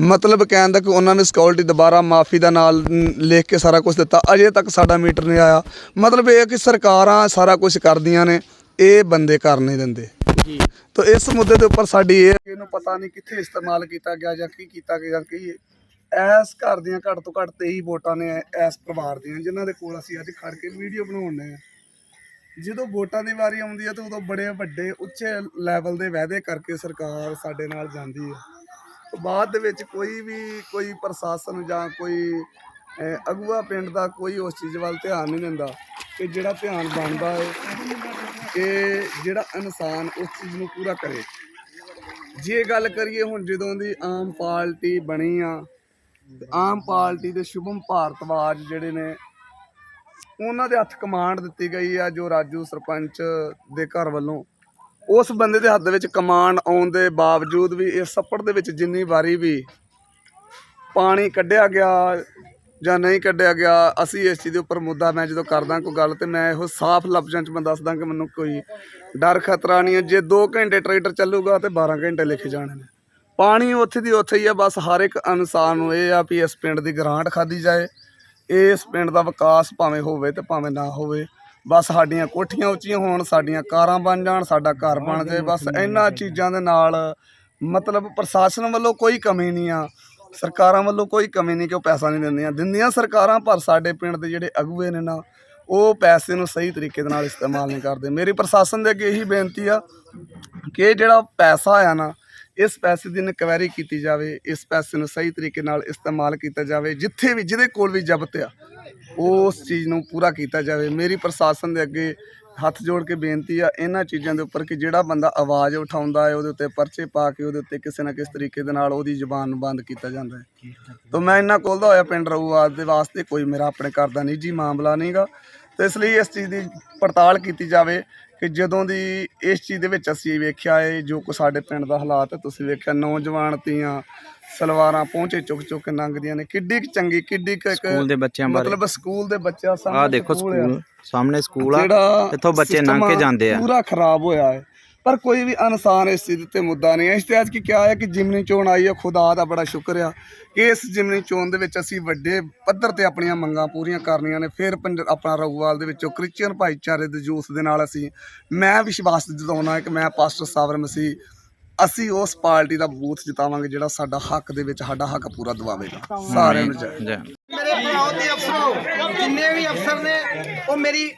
ਮਤਲਬ ਕਹਿਣ ਦਾ ਕਿ ਉਹਨਾਂ ਨੇ ਸਿਕਿਉਰਿਟੀ ਦੁਬਾਰਾ ਮਾਫੀ ਦਾ ਨਾਲ ਲਿਖ ਕੇ ਸਾਰਾ ਕੁਝ ਦਿੱਤਾ। ਅਜੇ ਤੱਕ ਸਾਡਾ ਮੀਟਰ ਨਹੀਂ ਆਇਆ। ਮਤਲਬ ਇਹ ਕਿ ਸਰਕਾਰਾਂ ਸਾਰਾ ਕੁਝ ਕਰਦੀਆਂ ਨੇ ਇਹ ਬੰਦੇ ਕਰ ਨਹੀਂ ਦਿੰਦੇ। ਜੀ। ਤੋ ਇਸ ਮੁੱਦੇ ਦੇ ਉੱਪਰ ਸਾਡੀ ਇਹ ਇਹਨੂੰ ਪਤਾ ਨਹੀਂ ਕਿੱਥੇ ਇਸਤੇਮਾਲ ਕੀਤਾ ਗਿਆ ਜਾਂ ਕੀ ਕੀਤਾ ਗਿਆ ਕੀ ਇਸ ਘਰ ਦੀਆਂ ਘੱਟ ਤੋਂ ਘੱਟ 23 ਵੋਟਾਂ ਨੇ ਇਸ ਪਰਿਵਾਰ ਦੀਆਂ ਜਿਨ੍ਹਾਂ ਦੇ ਕੋਲ ਅਸੀਂ ਅੱਜ ਖੜ ਕੇ ਵੀਡੀਓ ਬਣਾਉਂਦੇ ਆ ਜਦੋਂ ਵੋਟਾਂ ਦੀ ਵਾਰੀ ਆਉਂਦੀ ਹੈ ਤਾਂ ਉਦੋਂ ਬੜੇ ਵੱਡੇ ਉੱਚੇ ਲੈਵਲ ਦੇ ਵਾਅਦੇ ਕਰਕੇ ਸਰਕਾਰ ਸਾਡੇ ਨਾਲ ਜਾਂਦੀ ਹੈ ਬਾਅਦ ਦੇ ਵਿੱਚ ਕੋਈ ਵੀ ਕੋਈ ਪ੍ਰਸ਼ਾਸਨ ਜਾਂ ਕੋਈ ਅਹ, ਅਗੂਆ ਪਿੰਡ ਦਾ ਕੋਈ ਉਸ ਚੀਜ਼ ਵੱਲ ਧਿਆਨ ਨਹੀਂ ਦਿੰਦਾ ਕਿ ਜਿਹੜਾ ਧਿਆਨ ਬਣਦਾ ਹੈ ਕਿ ਜਿਹੜਾ ਇਨਸਾਨ ਉਸ ਚੀਜ਼ ਨੂੰ ਪੂਰਾ ਕਰੇ। ਜੇ ਗੱਲ ਕਰੀਏ ਹੁਣ ਜਦੋਂ ਦੀ ਆਮ ਪਾਰਟੀ ਬਣੀ ਆ ਤੇ ਆਮ ਪਾਰਟੀ ਦੇ ਸ਼ੁਭਮ ਭਾਰਤਵਾਜ ਜਿਹੜੇ ਨੇ, ਉਹਨਾਂ ਦੇ ਹੱਥ ਕਮਾਂਡ ਦਿੱਤੀ ਗਈ ਆ ਜੋ ਰਾਜੂ ਸਰਪੰਚ ਦੇ ਘਰ ਵੱਲੋਂ। ਉਸ ਬੰਦੇ ਦੇ ਹੱਥ ਦੇ ਵਿੱਚ ਕਮਾਂਡ ਆਉਣ ਦੇ ਬਾਵਜੂਦ ਵੀ ਇਸ ਸੱਪੜ ਦੇ ਵਿੱਚ ਜਿੰਨੀ ਵਾਰੀ ਵੀ ਪਾਣੀ ਕੱਢਿਆ ਗਿਆ ਜਾਂ ਨਹੀਂ ਕੱਢਿਆ ਗਿਆ, ਅਸੀਂ ਇਸ ਚੀਜ਼ ਦੇ ਉੱਪਰ ਮੁੱਦਾ ਮੈਂ ਜਦੋਂ ਕਰਦਾ ਕੋਈ ਗੱਲ ਤੇ ਮੈਂ ਇਹੋ ਸਾਫ਼ ਲਫ਼ਜ਼ਾਂ 'ਚ ਮੈਂ ਦੱਸਦਾ ਕਿ ਮੈਨੂੰ ਕੋਈ ਡਰ, ਖਤਰਾ ਨਹੀਂ ਹੈ। ਜੇ 2 ਘੰਟੇ ਟਰੈਕਟਰ ਚੱਲੂਗਾ ਤੇ 12 ਘੰਟੇ ਲਿਖੇ ਜਾਣੇ ਨੇ। ਪਾਣੀ ਉੱਥੇ ਦੀ ਉੱਥੇ ਹੀ ਆ, ਬਸ ਹਰ ਇੱਕ ਇਨਸਾਨ ਨੂੰ ਇਹ ਆ ਵੀ ਇਸ ਪਿੰਡ ਦੀ ਗ੍ਰਾਂਟ ਖਾਦੀ ਜਾਏ। ਇਸ ਪਿੰਡ ਦਾ ਵਿਕਾਸ ਭਾਵੇਂ ਹੋਵੇ ਤੇ ਭਾਵੇਂ ਨਾ ਹੋਵੇ, ਬਸ ਸਾਡੀਆਂ ਕੋਠੀਆਂ ਉੱਚੀਆਂ ਹੋਣ, ਸਾਡੀਆਂ ਕਾਰਾਂ ਬਣ ਜਾਣ, ਸਾਡਾ ਘਰ ਬਣ ਜਾਏ, ਬਸ ਇਹਨਾਂ ਚੀਜ਼ਾਂ ਦੇ ਨਾਲ ਮਤਲਬ ਪ੍ਰਸ਼ਾਸਨ ਵੱਲੋਂ ਕੋਈ ਕਮੀ ਨਹੀਂ ਆ, ਸਰਕਾਰਾਂ ਵੱਲੋਂ ਕੋਈ ਕਮੀ ਨਹੀਂ ਕਿ ਉਹ ਪੈਸਾ ਨਹੀਂ ਦਿੰਦੀਆਂ। ਦਿੰਦੀਆਂ ਸਰਕਾਰਾਂ, ਪਰ ਸਾਡੇ ਪਿੰਡ ਦੇ ਜਿਹੜੇ ਅਗੂਏ ਨੇ ਨਾ, ਉਹ ਪੈਸੇ ਨੂੰ ਸਹੀ ਤਰੀਕੇ ਦੇ ਨਾਲ ਇਸਤੇਮਾਲ ਨਹੀਂ ਕਰਦੇ। ਮੇਰੀ ਪ੍ਰਸ਼ਾਸਨ ਦੇ ਅੱਗੇ ਇਹੀ ਬੇਨਤੀ ਆ ਕਿ ਜਿਹੜਾ ਪੈਸਾ ਆ ਨਾ ਇਸ ਪੈਸੇ ਦੀ ਇਨਕੁਆਇਰੀ ਕੀਤੀ ਜਾਵੇ, ਇਸ ਪੈਸੇ ਨੂੰ ਸਹੀ ਤਰੀਕੇ ਨਾਲ ਇਸਤੇਮਾਲ ਕੀਤਾ ਜਾਵੇ, ਜਿੱਥੇ ਵੀ, ਜਿਹਦੇ ਕੋਲ ਵੀ ਜ਼ਬਤ ਆ, ਉਸ ਚੀਜ਼ ਨੂੰ ਪੂਰਾ ਕੀਤਾ ਜਾਵੇ। ਮੇਰੀ ਪ੍ਰਸ਼ਾਸਨ ਦੇ ਅੱਗੇ ਹੱਥ ਜੋੜ ਕੇ ਬੇਨਤੀ ਆ, ਇਹਨਾਂ ਚੀਜ਼ਾਂ ਦੇ ਉੱਪਰ ਕਿ ਜਿਹੜਾ ਬੰਦਾ ਆਵਾਜ਼ ਉਠਾਉਂਦਾ ਹੈ, ਉਹਦੇ ਉੱਤੇ ਪਰਚੇ ਪਾ ਕੇ, ਉਹਦੇ ਉੱਤੇ ਕਿਸੇ ਨਾ ਕਿਸੇ ਤਰੀਕੇ ਦੇ ਨਾਲ ਉਹਦੀ ਜ਼ੁਬਾਨ ਨੂੰ ਬੰਦ ਕੀਤਾ ਜਾਂਦਾ ਹੈ। ਤਾਂ ਮੈਂ ਇਹਨਾਂ ਕੋਲ ਦਾ ਹੋਇਆ ਪਿੰਡ ਰਊਆਦ ਦੇ ਵਾਸਤੇ, ਕੋਈ ਮੇਰਾ ਆਪਣੇ ਘਰ ਦਾ ਨਿੱਜੀ ਮਾਮਲਾ ਨਹੀਂਗਾ। ਤੇ ਇਸ ਲਈ ਇਸ ਚੀਜ਼ ਦੀ ਪੜਤਾਲ ਕੀਤੀ ਜਾਵੇ ਕਿ ਜਦੋਂ ਦੀ ਇਸ ਚੀਜ਼ ਦੇ ਵਿੱਚ ਅਸੀਂ ਵੇਖਿਆ ਹੈ ਜੋ ਕੋ ਸਾਡੇ ਪਿੰਡ ਦਾ ਹਾਲਾਤ ਤੁਸੀਂ ਵੇਖਿਆ ਨੌਜਵਾਨ ਤੀਆਂ ਸਲਵਾਰਾਂ ਪਹੁੰਚੇ ਚੁੱਕ ਚੁੱਕ ਕੇ ਲੰਘਦੀਆਂ ਨੇ ਕਿੱਡੀ ਚੰਗੀ ਕਿੱਡੀ ਇੱਕ ਸਕੂਲ ਦੇ ਬੱਚਿਆਂ ਬਾਰੇ। ਮਤਲਬ ਸਕੂਲ ਦੇ ਬੱਚਿਆਂ ਸਾਹਮਣੇ ਆਹ ਦੇਖੋ ਆ। ਸਕੂਲ ਸਾਹਮਣੇ ਸਕੂਲ ਆ ਇੱਥੋਂ ਬੱਚੇ ਲੰਘ ਕੇ ਜਾਂਦੇ ਆ। ਪੂਰਾ ਖਰਾਬ ਹੋਇਆ ਹੈ। ਪਰ ਕੋਈ ਵੀ ਇਨਸਾਨ ਇਸ ਚੀਜ਼ ਤੇ ਮੁੱਦਾ ਨਹੀਂ ਹੈ। ਇਸ ਤੇ ਅੱਜ ਕੀ ਕਿਹਾ ਹੈ ਕਿ ਜਿਮਨੀ ਚੋਣ ਆਈ ਹੈ ਖੁਦਾ ਦਾ ਬੜਾ ਸ਼ੁਕਰ ਆ ਕਿ ਇਸ ਜਿਮਨੀ ਚੋਣ ਦੇ ਵਿੱਚ ਅਸੀਂ ਵੱਡੇ ਪੱਧਰ ਤੇ ਆਪਣੀਆਂ ਮੰਗਾਂ ਪੂਰੀਆਂ ਕਰਨੀਆਂ ਨੇ। ਫਿਰ ਆਪਣਾ ਰਘੂਵਾਲ ਦੇ ਵਿੱਚੋਂ ਕ੍ਰਿਸਚੀਅਨ ਭਾਈਚਾਰੇ ਦੇ ਜੂਸ ਦੇ ਨਾਲ ਅਸੀਂ ਮੈਂ ਵਿਸ਼ਵਾਸ ਜਤਾਉਣਾ ਹੈ ਕਿ ਮੈਂ ਪਾਸਟਰ ਸਾਬਰ ਮਸੀਹ ਅਸੀਂ ਉਸ ਪਾਰਟੀ ਦਾ ਬੂਥ ਜਿਤਾਵਾਂਗੇ ਜਿਹੜਾ ਸਾਡਾ ਹੱਕ ਦੇ ਵਿੱਚ ਸਾਡਾ ਹੱਕ ਪੂਰਾ ਦਵਾਵੇਗਾ। ਸਾਰਿਆਂ ਨੂੰ ਜੈ। ਜੈ। ਮੇਰੇ ਭਰਾਓ ਤੇ ਅਫਸਰੋ ਜਿੰਨੇ ਵੀ ਅਫਸਰ ਨੇ ਉਹ ਮੇਰੀ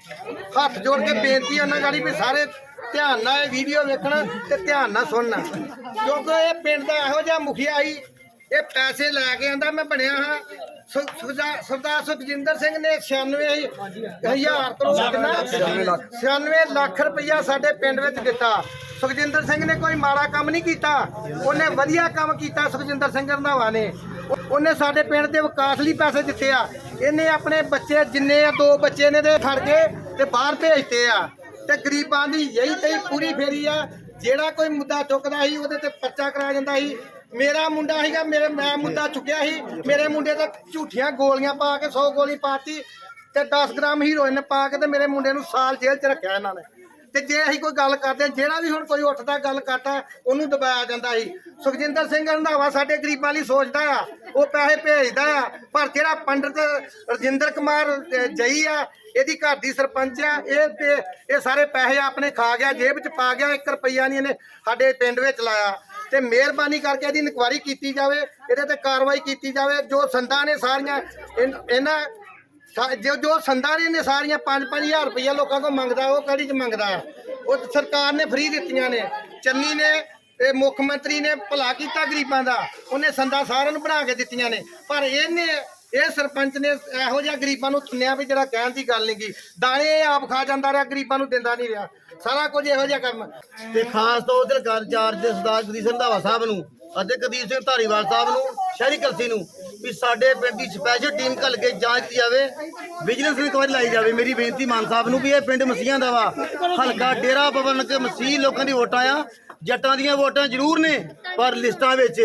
ਹੱਥ ਜੋੜ ਕੇ ਬੇਨਤੀ ਹੈ ਉਹਨਾਂ ਗਾੜੀ ਵੀ ਸਾਰੇ ਧਿਆਨ ਨਾਲ ਇਹ ਵੀਡੀਓ ਵੇਖਣ ਤੇ ਧਿਆਨ ਨਾਲ ਸੁਣਨ। ਕਿਉਂਕਿ ਇਹ ਪਿੰਡ ਦਾ ਇਹੋ ਜਿਹਾ ਮੁਖੀਆ ਆਈ ਇਹ ਪੈਸੇ ਲੈ ਕੇ ਆਂਦਾ ਮੈਂ ਬਣਿਆ ਹਾਂ। ਸਰਦਾਰ ਸੁਖਜਿੰਦਰ ਸਿੰਘ ਨੇ 96 ਹਜ਼ਾਰ ਕਰੋੜ ਕਿੰਨਾ? 96 ਲੱਖ ਰੁਪਈਆ ਸਾਡੇ ਪਿੰਡ ਵਿੱਚ ਦਿੱਤਾ। ਸੁਖਜਿੰਦਰ ਸਿੰਘ ਨੇ ਕੋਈ ਮਾੜਾ ਕੰਮ ਨਹੀਂ ਕੀਤਾ। ਉਹਨੇ ਵਧੀਆ ਕੰਮ ਕੀਤਾ ਸੁਖਜਿੰਦਰ ਸਿੰਘ ਰੰਧਾਵਾ ਨੇ। ਉਹਨੇ ਸਾਡੇ ਪਿੰਡ ਦੇ ਵਿਕਾਸ ਲਈ ਪੈਸੇ ਦਿੱਤੇ ਆ। ਇਹਨੇ ਆਪਣੇ ਬੱਚੇ ਜਿੰਨੇ ਆ ਦੋ ਬੱਚੇ ਨੇ ਤੇ ਫੜ ਕੇ ਤੇ ਬਾਹਰ ਭੇਜਤੇ ਆ। ਤੇ ਗਰੀਬਾਂ ਦੀ ਯਹੀ ਤੇ ਪੂਰੀ ਫੇਰੀ ਆ। ਜਿਹੜਾ ਕੋਈ ਮੁੱਦਾ ਚੁੱਕਦਾ ਸੀ, ਉਹਦੇ ਤੇ ਪਰਚਾ ਕਰਾ ਜਾਂਦਾ ਸੀ। ਮੇਰਾ ਮੁੰਡਾ ਸੀਗਾ, ਮੇਰੇ ਮੈਂ ਮੁੰਡਾ ਚੁੱਕਿਆ ਸੀ। ਮੇਰੇ ਮੁੰਡੇ ਤੇ ਝੂਠੀਆਂ ਗੋਲੀਆਂ ਪਾ ਕੇ 100 ਗੋਲੀ ਪਾਤੀ ਤੇ 10 ਗ੍ਰਾਮ ਹੀਰੋਇਨ ਪਾ ਕੇ ਤੇ ਮੇਰੇ ਮੁੰਡੇ ਨੂੰ ਸਾਲ ਜੇਲ੍ਹ 'ਚ ਰੱਖਿਆ ਇਹਨਾਂ ਨੇ। ਤੇ ਜੇ ਅਸੀਂ ਕੋਈ ਗੱਲ ਕਰਦੇ ਜਿਹੜਾ ਵੀ ਹੁਣ ਕੋਈ ਉੱਠਦਾ, ਗੱਲ ਕਰਦਾ, ਉਹਨੂੰ ਦਬਾਇਆ ਜਾਂਦਾ ਸੀ। ਸੁਖਜਿੰਦਰ ਸਿੰਘ ਰੰਧਾਵਾ ਸਾਡੇ ਗਰੀਬਾਂ ਲਈ ਸੋਚਦਾ ਆ, ਉਹ ਪੈਸੇ ਭੇਜਦਾ ਆ, ਪਰ ਜਿਹੜਾ ਪੰਡਤ ਰਜਿੰਦਰ ਕੁਮਾਰ ਜਈ ਆ, ਇਹਦੀ ਘਰ ਦੀ ਸਰਪੰਚ ਆ, ਇਹ ਇਹ ਸਾਰੇ ਪੈਸੇ ਆਪਣੇ ਖਾ ਗਿਆ, ਜੇਬ 'ਚ ਪਾ ਗਿਆ 1 ਰੁਪਈਆ ਨਹੀਂ ਇਹਨੇ ਸਾਡੇ ਪਿੰਡ ਵਿੱਚ ਲਾਇਆ। ਤੇ ਮਿਹਰਬਾਨੀ ਕਰਕੇ ਇਹਦੀ ਇਨਕੁਆਇਰੀ ਕੀਤੀ ਜਾਵੇ, ਇਹਦੇ ਤੇ ਕਾਰਵਾਈ ਕੀਤੀ ਜਾਵੇ, ਜੋ ਸੰਦਾਂ ਨੇ ਸਾਰੀਆਂ, ਇਨ- ਇਹਨਾਂ ਸਾ- ਜੋ ਜੋ ਸੰਦਾਂ ਨੇ ਨੇ ਸਾਰੀਆਂ 5-5000 ਰੁਪਈਆ ਲੋਕਾਂ ਕੋਲ ਮੰਗਦਾ, ਉਹ ਕੜੀ ਚ ਮੰਗਦਾ ਆ? ਉਹ ਸਰਕਾਰ ਨੇ ਫ੍ਰੀ ਦਿੱਤੀਆਂ ਨੇ। ਚੰਨੀ ਨੇ, ਇਹ ਮੁੱਖ ਮੰਤਰੀ ਨੇ ਭਲਾ ਕੀਤਾ ਗਰੀਬਾਂ ਦਾ। ਉਹਨੇ ਸੰਦਾਂ ਸਾਰਿਆਂ ਨੂੰ ਬਣਾ ਕੇ ਦਿੱਤੀਆਂ ਨੇ। ਪਰ ਇਹਨੇ, ਇਹ ਸਰਪੰਚ ਨੇ ਇਹੋ ਜਿਹਾ ਗਰੀਬਾਂ ਨੂੰ ਚੁਣਿਆ ਵੀ ਜਿਹੜਾ ਕਹਿਣ ਦੀ ਗੱਲ ਨਹੀਂ ਗੀ। ਦਾਣੇ ਇਹ ਆਪ ਖਾ ਜਾਂਦਾ ਰਿਹਾ, ਗਰੀਬਾਂ ਨੂੰ ਦਿੰਦਾ ਨਹੀਂ ਰਿਹਾ। ਸਾਰਾ ਕੁਝ ਇਹੋ ਜਿਹਾ ਕੰਮ ਤੇ ਖਾਸ ਤੌਰ ਤੇ ਕਰ ਚਾਰਜ ਸਰਦਾਰ ਗਦੀ ਰੰਧਾਵਾ ਸਾਹਿਬ ਨੂੰ ਅਤੇ ਕਦੀਰ ਸਿੰਘ ਧਾਰੀਵਾਲ ਸਾਹਿਬ ਨੂੰ, ਸ਼ਹਿਰੀ ਕਲਸੀ ਨੂੰ, ਵੀ ਸਾਡੇ ਪਿੰਡ ਦੀ ਸਪੈਸ਼ਲ ਟੀਮ ਘੱਲ ਕੇ ਜਾਂਚ ਕੀਤੀ ਜਾਵੇ ਵਿਜੀਲੈਂਸ ਇਨਕੁਆਇਰੀ ਲਾਈ ਜਾਵੇ। ਮੇਰੀ ਬੇਨਤੀ ਮਾਨ ਸਾਹਿਬ ਨੂੰ ਵੀ ਇਹ ਪਿੰਡ ਮਸੀਹਾਂ ਦਾ ਵਾ। ਹਲਕਾ ਡੇਰਾ ਬਵਨ ਕੇ ਮਸੀਹ ਲੋਕਾਂ ਦੀ ਵੋਟਾਂ ਆ। ਜੱਟਾਂ ਦੀਆਂ ਵੋਟਾਂ ਜ਼ਰੂਰ ਨੇ, ਪਰ ਲਿਸਟਾਂ ਵਿੱਚ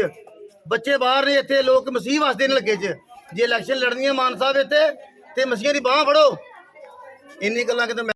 ਬੱਚੇ ਬਾਹਰ ਨੇ ਇੱਥੇ, ਲੋਕ ਮਸੀਹ ਵਾਸਤੇ ਨੇ ਲੱਗੇ 'ਚ। ਜੇ ਇਲੈਕਸ਼ਨ ਲੜਨੀ ਹੈ ਮਾਨ ਸਾਹਿਬ ਇੱਥੇ, ਤੇ ਮਸੀਹਾਂ ਦੀ ਬਾਹ ਫੜੋ। ਇੰਨੀ ਗੱਲਾਂ ਕਿਤੇ ਮੈਂ